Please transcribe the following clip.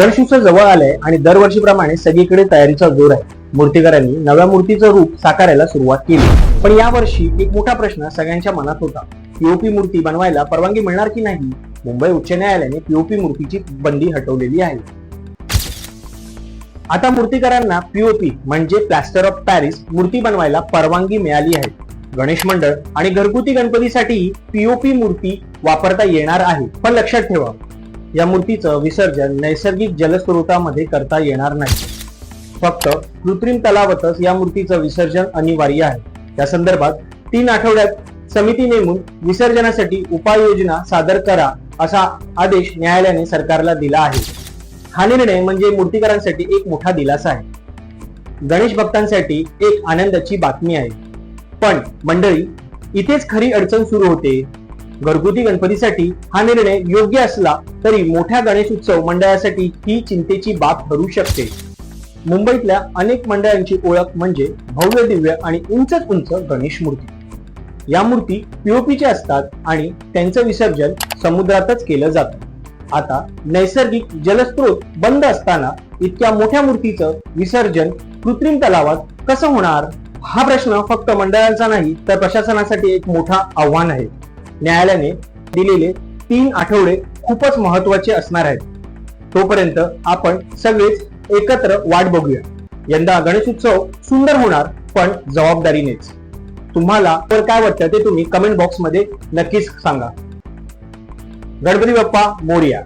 गणेशोत्सव जवळ आलाय आणि दरवर्षीप्रमाणे सगळीकडे तयारीचा जोर आहे. मूर्तीकारांनी नव्या मूर्तीचं रूप साकारायला सुरुवात केली. पण यावर्षी एक मोठा प्रश्न सगळ्यांच्या मनात होता. पीओपी मूर्ती बनवायला परवानगी मिळणार की नाही? मुंबई उच्च न्यायालयाने पीओपी मूर्तीची बंदी हटवलेली आहे. आता मूर्तीकारांना पीओपी म्हणजे प्लॅस्टर ऑफ पॅरिस मूर्ती बनवायला परवानगी मिळाली आहे. गणेश मंडळ आणि घरगुती गणपतीसाठी पीओपी मूर्ती वापरता येणार आहे. पण लक्षात ठेवा या मूर्तीचं विसर्जन नैसर्गिक जलस्रोतामध्ये करता येणार नाही. फक्त कृत्रिम तलावातच या मूर्तीचं विसर्जन अनिवार्य आहे. त्या संदर्भात तीन आठवड्यात समिती नेमून विसर्जनासाठी उपाययोजना सादर करा असा आदेश न्यायालयाने सरकारला दिला आहे. हा निर्णय म्हणजे मूर्तीकारांसाठी एक मोठा दिलासा आहे. गणेश भक्तांसाठी एक आनंदाची बातमी आहे. पण मंडळी इथेच खरी अडचण सुरू होते. घरगुती गणपतीसाठी हा निर्णय योग्य असला तरी मोठ्या गणेश उत्सव मंडळासाठी ही चिंतेची बाब ठरू शकते. मुंबईतल्या अनेक मंडळांची ओळख म्हणजे भव्य दिव्य आणि उंचच उंच गणेश मूर्ती. या मूर्ती पीओपीच्या असतात आणि त्यांचं विसर्जन समुद्रातच केलं जातं. आता नैसर्गिक जलस्रोत बंद असताना इतक्या मोठ्या मूर्तीचं विसर्जन कृत्रिम तलावात कसं होणार? हा प्रश्न फक्त मंडळांचा नाही तर प्रशासनासाठी एक मोठा आव्हान आहे. न्यायालयाने दिलेले तीन आठवडे खूपच महत्त्वाचे असणार आहेत. तोपर्यंत आपण सगळेच एकत्र वाट बघूया. यंदा गणेश उत्सव सुंदर होणार पण जबाबदारीनेच. तुम्हाला तर काय वाटतं ते तुम्ही कमेंट बॉक्समध्ये नक्कीच सांगा. गणपती बाप्पा मोरिया.